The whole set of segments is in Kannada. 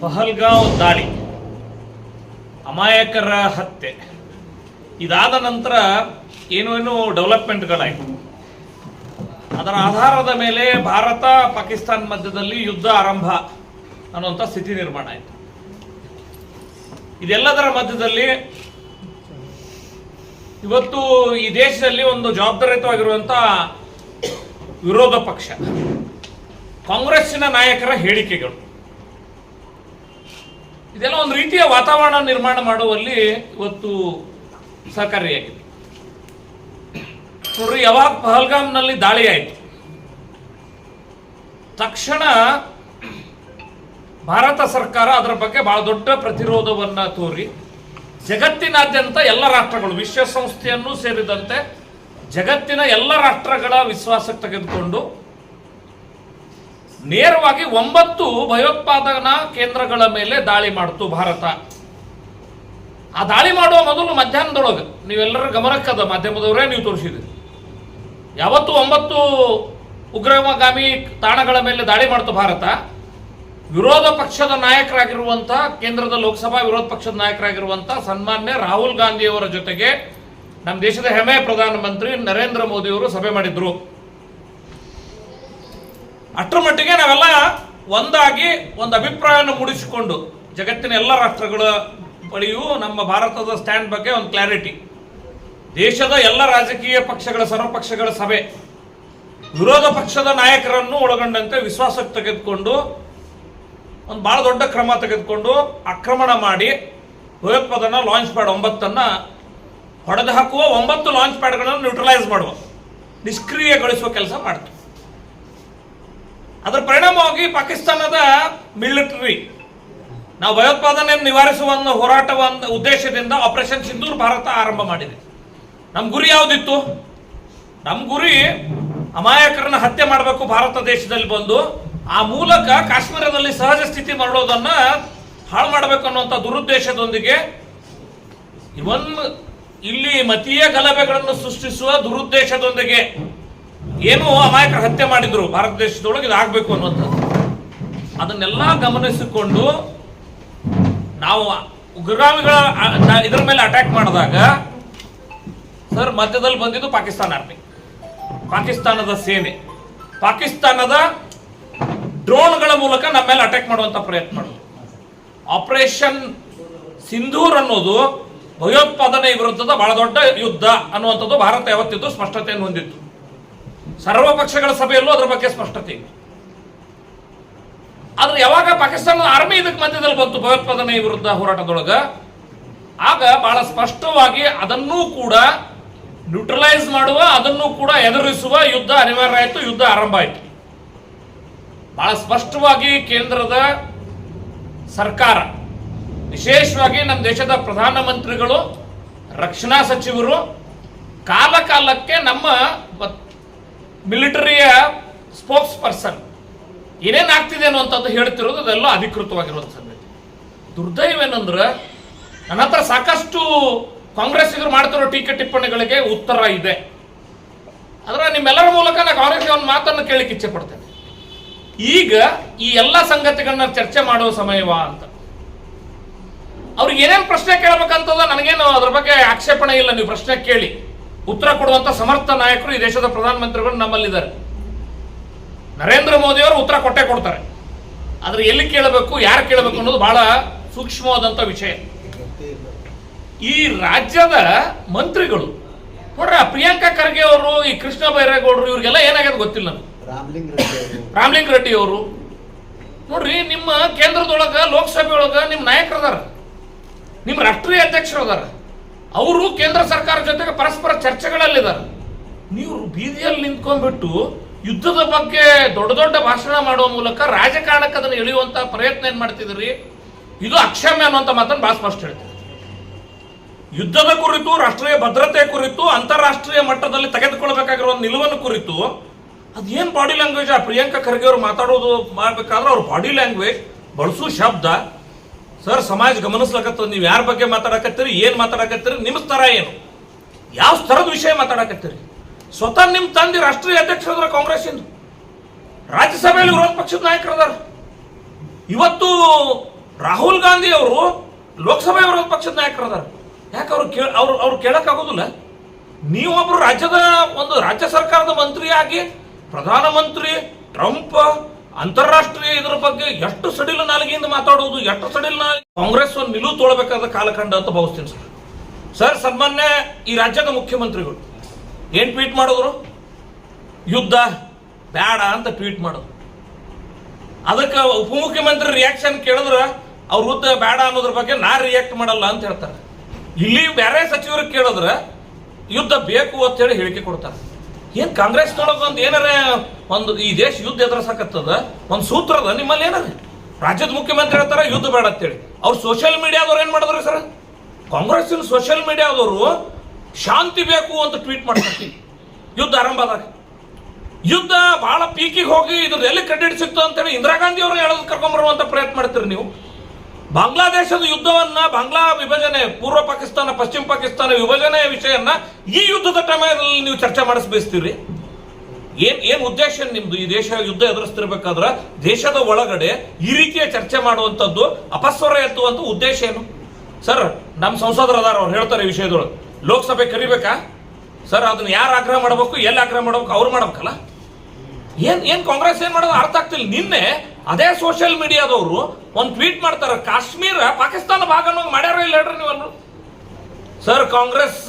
ಪಹಲ್ಗಾಂವ್ ದಾಳಿ. ಅಮಾಯಕರ ಹತ್ಯೆ. ಇದಾದ ನಂತರ ಏನೇನು ಡೆವಲಪ್ಮೆಂಟ್ಗಳಾಯಿತು. ಅದರ ಆಧಾರದ ಮೇಲೆ ಭಾರತ ಪಾಕಿಸ್ತಾನ ಮಧ್ಯದಲ್ಲಿ ಯುದ್ಧ ಆರಂಭ ಅನ್ನುವಂಥ ಸ್ಥಿತಿ ನಿರ್ಮಾಣ ಆಯಿತು. ಇದೆಲ್ಲದರ ಮಧ್ಯದಲ್ಲಿ ಇವತ್ತು ಈ ದೇಶದಲ್ಲಿ ಒಂದು ಜವಾಬ್ದಾರಿಯುತವಾಗಿರುವಂಥ ವಿರೋಧ ಪಕ್ಷ. ಕಾಂಗ್ರೆಸ್ಸಿನ ನಾಯಕರ ಹೇಳಿಕೆಗಳು. ಇದೆಲ್ಲ ಒಂದು ರೀತಿಯ ವಾತಾವರಣ ನಿರ್ಮಾಣ ಮಾಡುವಲ್ಲಿ ಇವತ್ತು ಸಹಕಾರಿಯಾಗಿದೆ. ನೋಡ್ರಿ, ಯಾವಾಗ ಪಹಲ್ಗಾಮ್ನಲ್ಲಿ ದಾಳಿ ಆಯಿತು ತಕ್ಷಣ ಭಾರತ ಸರ್ಕಾರ ಅದರ ಬಗ್ಗೆ ಬಹಳ ದೊಡ್ಡ ಪ್ರತಿರೋಧವನ್ನ ತೋರಿ, ಜಗತ್ತಿನಾದ್ಯಂತ ಎಲ್ಲ ರಾಷ್ಟ್ರಗಳು, ವಿಶ್ವಸಂಸ್ಥೆಯನ್ನು ಸೇರಿದಂತೆ ಜಗತ್ತಿನ ಎಲ್ಲ ರಾಷ್ಟ್ರಗಳ ವಿಶ್ವಾಸಕ್ಕೆ ತೆಗೆದುಕೊಂಡು ನೇರವಾಗಿ ಒಂಬತ್ತು ಭಯೋತ್ಪಾದನಾ ಕೇಂದ್ರಗಳ ಮೇಲೆ ದಾಳಿ ಮಾಡಿತು ಭಾರತ. ಆ ದಾಳಿ ಮಾಡುವ ಮೊದಲು ಮಧ್ಯಾಹ್ನದೊಳಗೆ, ನೀವೆಲ್ಲರ ಗಮನಕ್ಕದ ಮಾಧ್ಯಮದವರೇ ನೀವು ತೋರಿಸಿದ್ರಿ. ಯಾವತ್ತು ಒಂಬತ್ತು ಉಗ್ರಗಾಮಿ ತಾಣಗಳ ಮೇಲೆ ದಾಳಿ ಮಾಡ್ತು ಭಾರತ. ವಿರೋಧ ಪಕ್ಷದ ನಾಯಕರಾಗಿರುವಂಥ, ಕೇಂದ್ರದ ಲೋಕಸಭಾ ವಿರೋಧ ಪಕ್ಷದ ನಾಯಕರಾಗಿರುವಂಥ ಸನ್ಮಾನ್ಯ ರಾಹುಲ್ ಗಾಂಧಿಯವರ ಜೊತೆಗೆ ನಮ್ಮ ದೇಶದ ಹೆಮ್ಮೆ ಪ್ರಧಾನಮಂತ್ರಿ ನರೇಂದ್ರ ಮೋದಿಯವರು ಸಭೆ ಮಾಡಿದ್ರು. ಅಷ್ಟರ ಮಟ್ಟಿಗೆ ನಾವೆಲ್ಲ ಒಂದಾಗಿ ಒಂದು ಅಭಿಪ್ರಾಯವನ್ನು ಮೂಡಿಸಿಕೊಂಡು ಜಗತ್ತಿನ ಎಲ್ಲ ರಾಷ್ಟ್ರಗಳ ಬಳಿಯೂ ನಮ್ಮ ಭಾರತದ ಸ್ಟ್ಯಾಂಡ್ ಬಗ್ಗೆ ಒಂದು ಕ್ಲಾರಿಟಿ. ದೇಶದ ಎಲ್ಲ ರಾಜಕೀಯ ಪಕ್ಷಗಳ, ಸರ್ವಪಕ್ಷಗಳ ಸಭೆ ವಿರೋಧ ಪಕ್ಷದ ನಾಯಕರನ್ನು ಒಳಗೊಂಡಂತೆ ವಿಶ್ವಾಸಕ್ಕೆ ತೆಗೆದುಕೊಂಡು, ಒಂದು ಬಹಳ ದೊಡ್ಡ ಕ್ರಮ ತೆಗೆದುಕೊಂಡು ಆಕ್ರಮಣ ಮಾಡಿ ಭಯೋತ್ಪಾದನಾ ಲಾಂಚ್ ಪ್ಯಾಡ್ ಒಂಬತ್ತನ್ನು ಹೊಡೆದು ಹಾಕುವ ಒಂಬತ್ತು ಲಾಂಚ್ ಪ್ಯಾಡ್ಗಳನ್ನು ನ್ಯೂಟ್ರಲೈಸ್ ಮಾಡುವ, ನಿಷ್ಕ್ರಿಯಗೊಳಿಸುವ ಕೆಲಸ ಮಾಡ್ತು ಅದರ ಪರಿಣಾಮವಾಗಿ ಪಾಕಿಸ್ತಾನದ ಮಿಲಿಟರಿ ನಾವು ಭಯೋತ್ಪಾದನೆ ನಿವಾರಿಸುವ ಒಂದು ಉದ್ದೇಶದಿಂದ ಆಪರೇಷನ್ ಸಿಂಧೂರ್ ಭಾರತ ಆರಂಭ ಮಾಡಿದೆ. ನಮ್ಮ ಗುರಿ ಯಾವುದಿತ್ತು? ನಮ್ಮ ಗುರಿ ಅಮಾಯಕರನ್ನ ಹತ್ಯೆ ಮಾಡಬೇಕು ಭಾರತ ದೇಶದಲ್ಲಿ ಬಂದು, ಆ ಮೂಲಕ ಕಾಶ್ಮೀರದಲ್ಲಿ ಸಹಜ ಸ್ಥಿತಿ ಮರಳೋದನ್ನ ಹಾಳು ಮಾಡಬೇಕು ಅನ್ನುವಂಥ ದುರುದ್ದೇಶದೊಂದಿಗೆ ಇವನ್ ಇಲ್ಲಿ ಮತೀಯ ಗಲಭೆಗಳನ್ನು ಸೃಷ್ಟಿಸುವ ದುರುದ್ದೇಶದೊಂದಿಗೆ ಏನು ಅಮಾಯಕರ ಹತ್ಯೆ ಮಾಡಿದ್ರು, ಭಾರತ ದೇಶದೊಳಗೆ ಇದಾಗಬೇಕು ಅನ್ನುವಂಥದ್ದು. ಅದನ್ನೆಲ್ಲ ಗಮನಿಸಿಕೊಂಡು ನಾವು ಉಗ್ರಗಾಮಿಗಳ ಇದ್ರ ಮೇಲೆ ಅಟ್ಯಾಕ್ ಮಾಡಿದಾಗ, ಸರ್, ಮಧ್ಯದಲ್ಲಿ ಬಂದಿದ್ದು ಪಾಕಿಸ್ತಾನ ಆರ್ಮಿ ಪಾಕಿಸ್ತಾನದ ಸೇನೆ. ಪಾಕಿಸ್ತಾನದ ಡ್ರೋನ್ಗಳ ಮೂಲಕ ನಮ್ಮ ಮೇಲೆ ಅಟ್ಯಾಕ್ ಮಾಡುವಂತ ಪ್ರಯತ್ನ ಮಾಡಿದ್ರು. ಆಪರೇಷನ್ ಸಿಂಧೂರ್ ಅನ್ನೋದು ಭಯೋತ್ಪಾದನೆ ವಿರುದ್ಧದ ಬಹಳ ದೊಡ್ಡ ಯುದ್ಧ ಅನ್ನುವಂಥದ್ದು ಭಾರತ ಯಾವತ್ತಿದ್ದು ಸ್ಪಷ್ಟತೆಯನ್ನು ಹೊಂದಿತ್ತು. ಸರ್ವ ಪಕ್ಷಗಳ ಸಭೆಯಲ್ಲೂ ಅದರ ಬಗ್ಗೆ ಸ್ಪಷ್ಟತೆ ಇಲ್ಲ. ಆದ್ರೆ ಯಾವಾಗ ಪಾಕಿಸ್ತಾನದ ಆರ್ಮಿ ಇದಕ್ಕೆ ಮಧ್ಯದಲ್ಲಿ ಬಂತು ಭಯೋತ್ಪಾದನೆ ವಿರುದ್ಧ ಹೋರಾಟದೊಳಗ, ಆಗ ಬಹಳ ಸ್ಪಷ್ಟವಾಗಿ ಅದನ್ನೂ ಕೂಡ ನ್ಯೂಟ್ರಲೈಸ್ ಮಾಡುವ, ಅದನ್ನು ಕೂಡ ಎದುರಿಸುವ ಯುದ್ಧ ಅನಿವಾರ್ಯ ಆಯಿತು, ಯುದ್ಧ ಆರಂಭ ಆಯಿತು. ಬಹಳ ಸ್ಪಷ್ಟವಾಗಿ ಕೇಂದ್ರದ ಸರ್ಕಾರ, ವಿಶೇಷವಾಗಿ ನಮ್ಮ ದೇಶದ ಪ್ರಧಾನಮಂತ್ರಿಗಳು, ರಕ್ಷಣಾ ಸಚಿವರು ಕಾಲ ಕಾಲಕ್ಕೆ ನಮ್ಮ ಮಿಲಿಟರಿಯ ಸ್ಪೋಕ್ಸ್ ಪರ್ಸನ್ ಏನೇನು ಆಗ್ತಿದೆ ಅನ್ನುವಂಥದ್ದು ಹೇಳ್ತಿರೋದು ಅದೆಲ್ಲ ಅಧಿಕೃತವಾಗಿರುವಂಥ ಸಂಗತಿ. ದುರ್ದೈವೇನಂದ್ರೆ ನನ್ನ ಹತ್ರ ಸಾಕಷ್ಟು ಕಾಂಗ್ರೆಸ್ಸಿಗರು ಮಾಡ್ತಿರೋ ಟೀಕೆ ಟಿಪ್ಪಣಿಗಳಿಗೆ ಉತ್ತರ ಇದೆ. ಆದ್ರೆ ನಿಮ್ಮೆಲ್ಲರ ಮೂಲಕ ನಾನು ಕಾಂಗ್ರೆಸ್ಗೆ ಒಂದು ಮಾತನ್ನು ಕೇಳಿಕ್ಕೆ ಇಚ್ಛೆ ಪಡ್ತೇನೆ. ಈಗ ಈ ಎಲ್ಲ ಸಂಗತಿಗಳನ್ನ ಚರ್ಚೆ ಮಾಡುವ ಸಮಯವಾ ಅಂತ. ಅವ್ರಿಗೆ ಏನೇನು ಪ್ರಶ್ನೆ ಕೇಳಬೇಕಂತದ ನನಗೇನು ಅದ್ರ ಬಗ್ಗೆ ಆಕ್ಷೇಪಣೆ ಇಲ್ಲ, ನೀವು ಪ್ರಶ್ನೆ ಕೇಳಿ. ಉತ್ತರ ಕೊಡುವಂತ ಸಮರ್ಥ ನಾಯಕರು ಈ ದೇಶದ ಪ್ರಧಾನಮಂತ್ರಿಗಳು ನಮ್ಮಲ್ಲಿದ್ದಾರೆ. ನರೇಂದ್ರ ಮೋದಿ ಅವರು ಉತ್ತರ ಕೊಟ್ಟೆ ಕೊಡ್ತಾರೆ. ಆದ್ರೆ ಎಲ್ಲಿ ಕೇಳಬೇಕು ಯಾರು ಕೇಳಬೇಕು ಅನ್ನೋದು ಬಹಳ ಸೂಕ್ಷ್ಮವಾದಂತ ವಿಷಯ. ಈ ರಾಜ್ಯದ ಮಂತ್ರಿಗಳು ನೋಡ್ರಿ ಆ ಪ್ರಿಯಾಂಕಾ ಖರ್ಗೆ ಅವರು ಈ ಕೃಷ್ಣ ಬೈರೇಗೌಡರು ಇವ್ರಿಗೆಲ್ಲ ಏನಾಗ್ಯದ ಗೊತ್ತಿಲ್ಲ ನನಗೆ ರಾಮ್ಲಿಂಗ್ ರೆಡ್ಡಿ ಅವರು. ರಾಮಲಿಂಗ ರೆಡ್ಡಿ ಅವರು. ನೋಡ್ರಿ ನಿಮ್ಮ ಕೇಂದ್ರದೊಳಗ ಲೋಕಸಭೆ ಒಳಗ ನಿಮ್ಮ ನಾಯಕರದಾರ. ನಿಮ್ಮ ರಾಷ್ಟ್ರೀಯ ಅಧ್ಯಕ್ಷರು ಅದಾರ. ಅವರು ಕೇಂದ್ರ ಸರ್ಕಾರ ಜೊತೆಗೆ ಪರಸ್ಪರ ಚರ್ಚೆಗಳಲ್ಲಿದ್ದಾರೆ. ನೀವು ಬೀದಿಯಲ್ಲಿ ನಿಂತ್ಕೊಂಡ್ಬಿಟ್ಟು ಯುದ್ಧದ ಬಗ್ಗೆ ದೊಡ್ಡ ದೊಡ್ಡ ಭಾಷಣ ಮಾಡುವ ಮೂಲಕ ರಾಜಕಾರಣಕ್ಕೆ ಅದನ್ನು ಎಳೆಯುವಂತ ಪ್ರಯತ್ನ ಏನ್ ಮಾಡ್ತಿದ್ರಿ ಇದು ಅಕ್ಷಮ್ಯ ಅನ್ನುವಂಥ ಮಾತನ್ನು ಭಾಳ ಸ್ಪಷ್ಟ ಹೇಳ್ತೀನಿ. ಯುದ್ಧದ ಕುರಿತು, ರಾಷ್ಟ್ರೀಯ ಭದ್ರತೆ ಕುರಿತು, ಅಂತಾರಾಷ್ಟ್ರೀಯ ಮಟ್ಟದಲ್ಲಿ ತೆಗೆದುಕೊಳ್ಬೇಕಾಗಿರೋ ನಿಲುವನ್ನು ಕುರಿತು ಅದೇನು ಬಾಡಿ ಲ್ಯಾಂಗ್ವೇಜ್ ಆ ಪ್ರಿಯಾಂಕಾ ಖರ್ಗೆ ಅವರು ಮಾತಾಡೋದು ಮಾಡಬೇಕಾದ್ರೆ ಅವ್ರ ಬಾಡಿ ಲ್ಯಾಂಗ್ವೇಜ್ ಬಳಸೋ ಶಬ್ದ. ಸರ್, ಸಮಾಜ ಗಮನಿಸ್ಲಕತ್ತದ, ನೀವು ಯಾರ ಬಗ್ಗೆ ಮಾತಾಡಕತ್ತೀರಿ, ಏನು ಮಾತಾಡಕತ್ತೀರಿ ನಿಮ್ಮ ಸ್ತರ ಏನು? ಯಾವ ಸ್ತರದ ವಿಷಯ ಮಾತಾಡಕತ್ತೀರಿ? ಸ್ವತಃ ನಿಮ್ಮ ತಂದೆ ರಾಷ್ಟ್ರೀಯ ಅಧ್ಯಕ್ಷರಾದ್ರ ಕಾಂಗ್ರೆಸ್ ಇಂದು. ರಾಜ್ಯಸಭೆಯಲ್ಲಿ ವಿರೋಧ ಪಕ್ಷದ ನಾಯಕರದಾರ. ಇವತ್ತು ರಾಹುಲ್ ಗಾಂಧಿ ಅವರು ಲೋಕಸಭೆ ವಿರೋಧ ಪಕ್ಷದ ನಾಯಕರದಾರ. ಯಾಕೆ ಅವ್ರು ಕೇಳ, ಅವ್ರು ಅವ್ರು ಕೇಳಕ್ಕಾಗೋದಿಲ್ಲ? ನೀವೊಬ್ಬರು ರಾಜ್ಯದ ಒಂದು ರಾಜ್ಯ ಸರ್ಕಾರದ ಮಂತ್ರಿಯಾಗಿ ಪ್ರಧಾನಮಂತ್ರಿ, ಟ್ರಂಪ್ ಅಂತಾರಾಷ್ಟ್ರೀಯ ಇದ್ರ ಬಗ್ಗೆ ಎಷ್ಟು ಸಡಿಲ ನಾಲಿಗೆಯಿಂದ ಮಾತಾಡೋದು ಎಷ್ಟು ಸಡಿಲ ಕಾಂಗ್ರೆಸ್ ಒಂದು ನಿಲುವು ತೊಳಬೇಕಾದ ಕಾಲಖಂಡ ಅಂತ ಭಾವಿಸ್ತೀನಿ ಸರ್. ಸರ್, ಸನ್ಮಾನ್ಯ ಈ ರಾಜ್ಯದ ಮುಖ್ಯಮಂತ್ರಿಗಳು, ಏನ್ ಟ್ವೀಟ್ ಮಾಡಿದ್ರು? ಯುದ್ಧ ಬೇಡ ಅಂತ ಟ್ವೀಟ್ ಮಾಡೋದು ಅದಕ್ಕೆ ಉಪಮುಖ್ಯಮಂತ್ರಿ ರಿಯಾಕ್ಷನ್ ಕೇಳಿದ್ರೆ, ಅವ್ರ ಯುದ್ಧ ಬೇಡ ಅನ್ನೋದ್ರ ಬಗ್ಗೆ ನಾ ರಿಯಾಕ್ಟ್ ಮಾಡಲ್ಲ ಅಂತ ಹೇಳ್ತಾರೆ. ಇಲ್ಲಿ ಬೇರೆ ಸಚಿವರು ಕೇಳಿದ್ರೆ, ಯುದ್ಧ ಬೇಕು ಅಂತ ಹೇಳಿ ಹೇಳಿಕೆ ಕೊಡ್ತಾರೆ. ಏನ್ ಕಾಂಗ್ರೆಸ್ ಒಂದು ಏನಾರ ಒಂದು ಈ ದೇಶ ಯುದ್ಧ ಎದುರಿಸಕತ್ತದ? ಒಂದು ಸೂತ್ರ ಅದ ನಿಮ್ಮಲ್ಲಿ ಏನಾರ? ರಾಜ್ಯದ ಮುಖ್ಯಮಂತ್ರಿ ಹೇಳ್ತಾರ, ಯುದ್ಧ ಬೇಡ ಅಂತೇಳಿ. ಅವ್ರು ಸೋಷಿಯಲ್ ಮೀಡಿಯಾದವ್ರು ಏನ್ ಮಾಡಿದ್ರು ಸರ್? ಕಾಂಗ್ರೆಸ್ಸಿನ ಸೋಷಿಯಲ್ ಮೀಡಿಯಾದವರು ಶಾಂತಿ ಬೇಕು ಅಂತ ಟ್ವೀಟ್ ಮಾಡ್ತಾರೆ ಯುದ್ಧ ಆರಂಭ ಆದಾಗ. ಯುದ್ಧ ಬಹಳ ಪೀಕಿಗೆ ಹೋಗಿ ಇದ್ರ ಎಲ್ಲಿ ಕ್ರೆಡಿಟ್ ಸಿಕ್ತು ಅಂತೇಳಿ ಇಂದಿರಾ ಗಾಂಧಿ ಅವ್ರನ್ನ ಹೇಳೋದು ಕರ್ಕೊಂಬರುವಂತ ಪ್ರಯತ್ನ ಮಾಡ್ತೀರಿ ನೀವು. ಬಾಂಗ್ಲಾದೇಶದ ಯುದ್ಧವನ್ನ ಬಾಂಗ್ಲಾ ವಿಭಜನೆ, ಪೂರ್ವ ಪಾಕಿಸ್ತಾನ, ಪಶ್ಚಿಮ ಪಾಕಿಸ್ತಾನ ವಿಭಜನೆಯ ವಿಷಯನ್ನ ಈ ಯುದ್ಧದ ಸಮಯದಲ್ಲಿ ನೀವು ಚರ್ಚೆ ಮಾಡಿಸ್ ಬಯಸ್ತೀರಿ ಏನ್ ಏನ್ ಉದ್ದೇಶ ನಿಮ್ದು? ಈ ದೇಶ ಯುದ್ಧ ಎದುರಿಸ್ತಿರ್ಬೇಕಾದ್ರ ದೇಶದ ಒಳಗಡೆ ಈ ರೀತಿಯ ಚರ್ಚೆ ಮಾಡುವಂತದ್ದು ಅಪಸ್ವರ ಎತ್ತುವಂತ ಉದ್ದೇಶ ಏನು? ಸರ್, ನಮ್ಮ ಸಂಸದರ ಅದಾರ, ಅವ್ರು ಹೇಳ್ತಾರೆ ಈ ವಿಷಯದೊಳಗೆ. ಲೋಕಸಭೆ ಕರಿಬೇಕಾ? ಸರ್, ಅದನ್ನ ಯಾರು ಆಗ್ರಹ ಮಾಡಬೇಕು, ಎಲ್ಲಿ ಆಗ್ರಹ ಮಾಡಬೇಕು, ಅವ್ರು ಮಾಡ್ಬೇಕಲ್ಲ? ಏನ್ ಏನ್ ಕಾಂಗ್ರೆಸ್ ಏನ್ ಮಾಡೋದು ಅರ್ಥ ಆಗ್ತಿಲ್ಲ. ನಿನ್ನೆ ಅದೇ ಸೋಷಿಯಲ್ ಮೀಡಿಯಾದವರು ಒಂದು ಟ್ವೀಟ್ ಮಾಡ್ತಾರೆ, ಕಾಶ್ಮೀರ ಪಾಕಿಸ್ತಾನ ಭಾಗ ಅನ್ನೋದು ಮಾಡ್ಯಾರ ಇಲ್ಲ ಹೇಳ್ರಿ ನೀವಲ್ಲ ಸರ್ ಕಾಂಗ್ರೆಸ್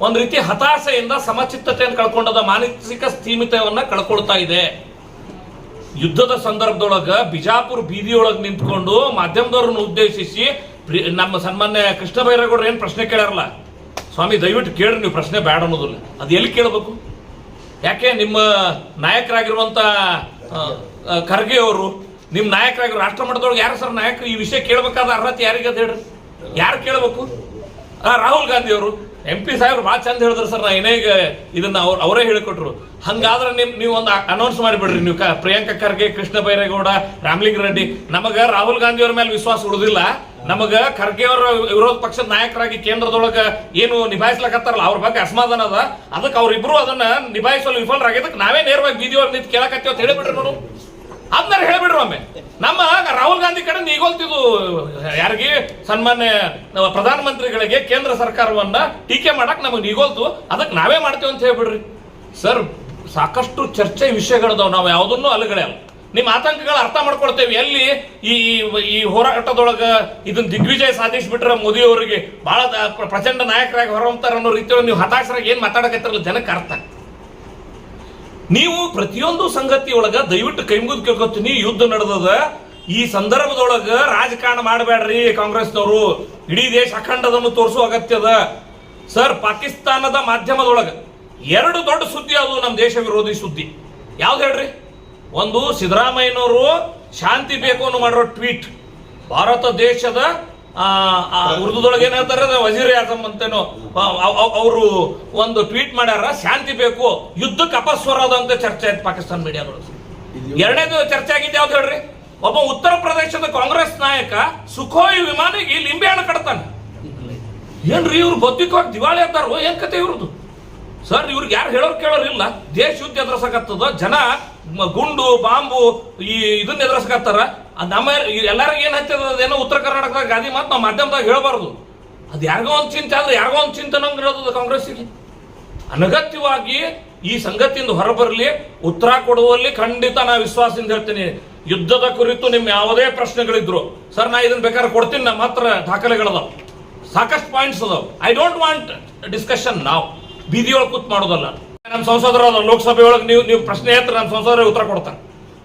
ಒಂದು ರೀತಿ ಹತಾಶೆಯಿಂದ ಸಮಚಿತ್ತತೆಯನ್ನು ಕಳ್ಕೊಂಡದ ಮಾನಸಿಕ ಸ್ಥೀಮಿತವನ್ನ ಕಳ್ಕೊಳ್ತಾ ಇದೆ. ಯುದ್ಧದ ಸಂದರ್ಭದೊಳಗ ಬಿಜಾಪುರ ಬೀದಿಯೊಳಗೆ ನಿಂತ್ಕೊಂಡು ಮಾಧ್ಯಮದವ್ರನ್ನ ಉದ್ದೇಶಿಸಿ ನಮ್ಮ ಸನ್ಮಾನ್ಯ ಕೃಷ್ಣ ಬೈರೇಗೌಡರು ಏನು ಪ್ರಶ್ನೆ ಕೇಳಾರಲ್ಲ ಸ್ವಾಮಿ ದಯವಿಟ್ಟು ಕೇಳ್ರಿ ನೀವು ಪ್ರಶ್ನೆ ಬೇಡ ಅನ್ನೋದಿಲ್ಲ ಅದು ಎಲ್ಲಿ ಕೇಳಬೇಕು? ಯಾಕೆ ನಿಮ್ಮ ಆ, ಖರ್ಗೆ ಅವರು ನಿಮ್ಮ ನಾಯಕರಾಗಿರೋ ರಾಷ್ಟ್ರ ಮಟ್ಟದೊಳಗೆ ಯಾರು ಸರ್ ನಾಯಕರು? ಈ ವಿಷಯ ಕೇಳಬೇಕಾದ ಅರ್ಹತೆ ಯಾರಿಗೆ ಅದು ಹೇಳ್ರಿ. ಯಾರು ಕೇಳಬೇಕು? ಆ, ರಾಹುಲ್ ಗಾಂಧಿ ಅವರು ಎಂ ಪಿ ಸಾಹೇಬ್ರು ಭಾಳ ಚಂದ ಹೇಳಿದ್ರು ಸರ್ ನಾ ಏನೇ ಇದನ್ನ ಅವ್ರು ಅವರೇ ಹೇಳಿಕೊಟ್ರು. ಹಂಗಾದ್ರೆ ನಿಮ್ ನೀವು ಒಂದು ಅನೌನ್ಸ್ ಮಾಡಿಬಿಡ್ರಿ ನೀವು ಕ- ಪ್ರಿಯಾಂಕಾ ಖರ್ಗೆ ಕೃಷ್ಣ ಬೈರೇಗೌಡ ರಾಮ್ಲಿಂಗ ರೆಡ್ಡಿ. ನಮಗ ರಾಹುಲ್ ಗಾಂಧಿ ಅವ್ರ ಮೇಲೆ ವಿಶ್ವಾಸ ಉಳಿದಿಲ್ಲ. ನಮಗ ಖರ್ಗೆ ಅವರ ವಿರೋಧ ಪಕ್ಷದ ನಾಯಕರಾಗಿ ಕೇಂದ್ರದೊಳಗ ಏನು ನಿಭಾಯಿಸ್ಲಕತ್ತಾರಲ್ಲ ಅವ್ರ ಬಗ್ಗೆ ಅಸಮಾಧಾನ ಅದ. ಅದಕ್ಕೆ ಅವ್ರಿಬ್ರು ಅದನ್ನ ನಿಭಾಯಿಸಲು ವಿಫಲರಾಗಿದ್ದಕ್ಕೆ ನಾವೇ ನೇರವಾಗಿ ಬೀದಿಯವ್ರ ನಿಂತು ಕೇಳಕತ್ತೀವಿ ಅಂತ ಹೇಳಿಬಿಟ್ರು ನೋಡು. ಅದನ್ನ ಹೇಳ್ಬಿಡ್ರಿ ಒಮ್ಮೆ. ನಮ್ಮ ರಾಹುಲ್ ಗಾಂಧಿ ಕಡೆ ಈಗೋಲ್ತಿದ್ದು ಯಾರಿಗೆ? ಸನ್ಮಾನ್ಯ, ನಮ್ಮ ಪ್ರಧಾನಮಂತ್ರಿಗಳಿಗೆ ಕೇಂದ್ರ ಸರ್ಕಾರವನ್ನ ಟೀಕೆ ಮಾಡಕ್ ನಮಗೆ ನೀಗೋಲ್ತು. ಅದಕ್ಕೆ ನಾವೇ ಮಾಡ್ತೇವೆ ಅಂತ ಹೇಳ್ಬಿಡ್ರಿ. ಸರ್, ಸಾಕಷ್ಟು ಚರ್ಚೆ ವಿಷಯಗಳದಾವ್. ನಾವು ಯಾವುದನ್ನು ಅಲ್ಲಗಳೆಯಲ್ಲ ನಿಮ್ಮ ಆತಂಕಗಳ ಅರ್ಥ ಮಾಡ್ಕೊಳ್ತೇವೆ. ಎಲ್ಲಿ ಈ, ಈ- ಹೋರಾಟದೊಳಗ ಇದನ್ನ ದಿಗ್ವಿಜಯ ಸಾಧಿಸ್ಬಿಟ್ರೆ ಮೋದಿ ಅವರಿಗೆ ಬಹಳ ಪ್ರಚಂಡ ನಾಯಕರಾಗಿ ಹೊರಹೊಮ್ತಾರ ಅನ್ನೋ ರೀತಿಯೊಳಗೆ ನೀವು ಹತಾಶರಾಗಿ ಏನು ಮಾತಾಡಕತ್ತಿರಲ್ಲ ಜನಕ್ಕೆ ಅರ್ಥ. ನೀವು ಪ್ರತಿಯೊಂದು ಸಂಗತಿ ಒಳಗ ದಯವಿಟ್ಟು ಕೈ ಮುಗಿದು ಕೇಳ್ಕೊತೀನಿ, ಯುದ್ಧ ನಡೆದದ. ಈ ಸಂದರ್ಭದೊಳಗ ರಾಜಕಾರಣ ಮಾಡಬೇಡ್ರಿ ಕಾಂಗ್ರೆಸ್ನವರು. ಇಡೀ ದೇಶ ಅಖಂಡದನ್ನು ತೋರಿಸುವ ಅಗತ್ಯದ ಸರ್, ಪಾಕಿಸ್ತಾನದ ಮಾಧ್ಯಮದೊಳಗ ಎರಡು ದೊಡ್ಡ ಸುದ್ದಿ ಅದು ನಮ್ಮ ದೇಶ ವಿರೋಧಿ ಸುದ್ದಿ. ಯಾವ್ದು ಹೇಳ್ರಿ? ಒಂದು ಸಿದ್ದರಾಮಯ್ಯನವರು ಶಾಂತಿ ಬೇಕು ಅನ್ನೋ ಮಾಡಿರೋ ಟ್ವೀಟ್. ಭಾರತ ದೇಶದ ಉರ್ದುದೊಳಗೆ ಏನ್ ಹೇಳ್ತಾರೆ ವಜೀರ್ ಆಜಮ್ ಅಂತೇನೋ ಅವರು ಒಂದು ಟ್ವೀಟ್ ಮಾಡ್ಯಾರ ಶಾಂತಿ ಬೇಕು ಯುದ್ಧಕ್ಕೆ ಅಪಸ್ವರ ಅಂತ ಚರ್ಚೆ ಆಯ್ತು ಪಾಕಿಸ್ತಾನ ಮೀಡಿಯಾದೊಳಗೆ ಎರಡನೇದು ಚರ್ಚೆ ಆಗಿದ್ದು ಯಾವ್ದು ಹೇಳ್ರಿ? ಒಬ್ಬ ಉತ್ತರ ಪ್ರದೇಶದ ಕಾಂಗ್ರೆಸ್ ನಾಯಕ ಸುಖೋಯ್ ವಿಮಾನಿಗೆ ಲಿಂಬೆ ಹಣ್ಣು ಕಟ್ತಾನೆ. ಏನ್ರಿ ಇವ್ರು ಬೌದ್ಧಿಕವಾಗಿ ದಿವಾಳಿ ಅಂತಾರೋ ಏನ್ ಕತೆ ಇವ್ರದ್ದು? ಸರ್ ಇವ್ರಿಗೆ ಯಾರು ಹೇಳೋರು ಕೇಳೋರಿಲ್ಲ. ದೇಶ ಯುದ್ಧ ಎದುರಿಸಕತ್ತದ ಜನ ಗುಂಡು ಬಾಂಬು ಈ ಇದನ್ನ ಎದುರಿಸಕತ್ತಾರ. ನಮ್ಮ ಎಲ್ಲರಿಗೂ ಏನು ಹತ್ತಿರದೇನೋ ಉತ್ತರ ಕರ್ನಾಟಕದಾಗ ಗಾದಿ ಮಾತು ನಾವು ಮಾಧ್ಯಮದಾಗ ಹೇಳಬಾರದು. ಅದು ಯಾರಿಗೋ ಒಂದು ಚಿಂತೆ ಆದ್ರೆ ಯಾರಿಗೋ ಒಂದು ಚಿಂತೆ ನಮ್ಗೆ ಹೇಳೋದು ಕಾಂಗ್ರೆಸ್ಸಿಗೆ. ಅನಗತ್ಯವಾಗಿ ಈ ಸಂಗತಿಯಿಂದ ಹೊರಬರಲಿ, ಉತ್ತರ ಕೊಡುವಲ್ಲಿ ಖಂಡಿತ ನಾ ವಿಶ್ವಾಸದಿಂದ ಹೇಳ್ತೀನಿ. ಯುದ್ಧದ ಕುರಿತು ನಿಮ್ಮ ಯಾವುದೇ ಪ್ರಶ್ನೆಗಳಿದ್ರು, ಸರ್, ನಾ ಇದನ್ನ ಬೇಕಾದ್ರೆ ಕೊಡ್ತೀನಿ ನಮ್ಮ ಹತ್ರ ದಾಖಲೆಗಳದಾವ ಸಾಕಷ್ಟು ಪಾಯಿಂಟ್ಸ್ ಅದಾವ. ಐ ಡೋಂಟ್ ವಾಂಟ್ ಡಿಸ್ಕಷನ್ ನಾವು ಬೀದಿಯೊಳಗೆ ಕೂತ್ ಮಾಡೋದಲ್ಲ. ನಮ್ಮ ಸಂಸದರ ಲೋಕಸಭೆ ಒಳಗೆ ನೀವು ನೀವು ಪ್ರಶ್ನೆ ಹೇಳ್ತಾರೆ ನಮ್ಮ ಸಂಸದರು ಉತ್ತರ ಕೊಡ್ತಾರೆ.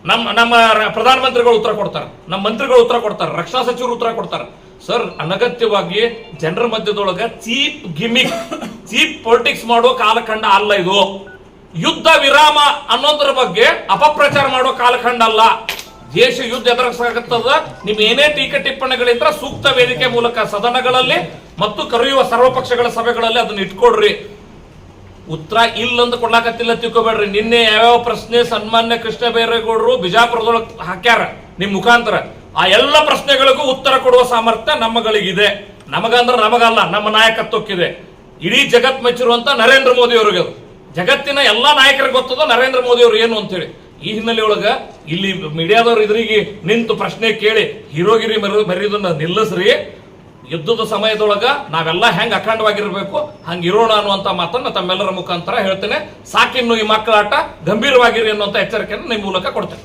ನಮ್ಮ ನಮ್ಮ ಪ್ರಧಾನಮಂತ್ರಿಗಳು ಉತ್ತರ ಕೊಡ್ತಾರೆ. ನಮ್ಮ ಮಂತ್ರಿಗಳು ಉತ್ತರ ಕೊಡ್ತಾರೆ. ರಕ್ಷಣಾ ಸಚಿವರು ಉತ್ತರ ಕೊಡ್ತಾರೆ. ಸರ್, ಅನಗತ್ಯವಾಗಿ ಜನರ ಮಧ್ಯದೊಳಗೆ ಚೀಪ್ ಗಿಮಿಕ್, ಚೀಪ್ ಪೊಲಿಟಿಕ್ಸ್ ಮಾಡೋ ಕಾಲಖಂಡ ಅಲ್ಲ ಇದು. ಯುದ್ಧ ವಿರಾಮ ಅನ್ನೋದ್ರ ಬಗ್ಗೆ ಅಪಪ್ರಚಾರ ಮಾಡೋ ಕಾಲಖಂಡ ಅಲ್ಲ. ದೇಶ ಯುದ್ಧ ಎದುರಿಸಾಗತ್ತದ ನಿಮ್ ಏನೇ ಟೀಕೆ ಟಿಪ್ಪಣಿಗಳಿದ್ರೆ ಸೂಕ್ತ ವೇದಿಕೆ ಮೂಲಕ ಸದನಗಳಲ್ಲಿ ಮತ್ತು ಕರೆಯುವ ಸರ್ವಪಕ್ಷಗಳ ಸಭೆಗಳಲ್ಲಿ ಅದನ್ನ ಇಟ್ಕೊಡ್ರಿ. ಉತ್ತರ ಇಲ್ಲಂತ ಕೊಡ್ಲಾಕತ್ತಿಲ್ಲ ತಿಳ್ಕೊಬೇಡ್ರಿ. ನಿನ್ನೆ ಯಾವ್ಯಾವ ಪ್ರಶ್ನೆ ಸನ್ಮಾನ್ಯ ಕೃಷ್ಣ ಬೈರೇಗೌಡರು ಬಿಜಾಪುರದೊಳಗೆ ಹಾಕ್ಯಾರ, ನಿಮ್ ಮುಖಾಂತರ. ಆ ಎಲ್ಲ ಪ್ರಶ್ನೆಗಳಿಗೂ ಉತ್ತರ ಕೊಡುವ ಸಾಮರ್ಥ್ಯ ನಮ್ಮಗಳಿಗಿದೆ. ನಮಗಂದ್ರ ನಮಗಲ್ಲ, ನಮ್ಮ ನಾಯಕತ್ವಕ್ಕಿದೆ. ಇಡೀ ಜಗತ್ ಮೆಚ್ಚಿರುವಂತ ನರೇಂದ್ರ ಮೋದಿ ಅವರಿಗೆ ಜಗತ್ತಿನ ಎಲ್ಲಾ ನಾಯಕರಿಗೆ ಗೊತ್ತದ ನರೇಂದ್ರ ಮೋದಿ ಅವರು ಏನು ಅಂತೇಳಿ ಈ ಹಿನ್ನೆಲೆ ಒಳಗ ಇಲ್ಲಿ ಮೀಡಿಯಾದವ್ರು ಇದ್ರಿಗೆ ನಿಂತು ಪ್ರಶ್ನೆ ಕೇಳಿ, ಹೀರೋಗಿರಿ ಮರಿ ಮರಿಯೋದನ್ನ ನಿಲ್ಲಿಸ್ರಿ. ಯುದ್ಧದ ಸಮಯದೊಳಗ ನಾವೆಲ್ಲ ಹೆಂಗ್ ಅಖಂಡವಾಗಿರ್ಬೇಕು ಹಂಗ ಇರೋಣ ಅನ್ನುವಂತ ಮಾತನ್ನ ತಮ್ಮೆಲ್ಲರ ಮುಖಾಂತರ ಹೇಳ್ತೇನೆ. ಸಾಕಿನ್ನು ಈ ಮಕ್ಕಳಾಟ ಗಂಭೀರವಾಗಿರಿ ಅನ್ನುವಂತ ಎಚ್ಚರಿಕೆಯನ್ನು ನಿಮ್ಮ ಮೂಲಕ ಕೊಡ್ತೇನೆ.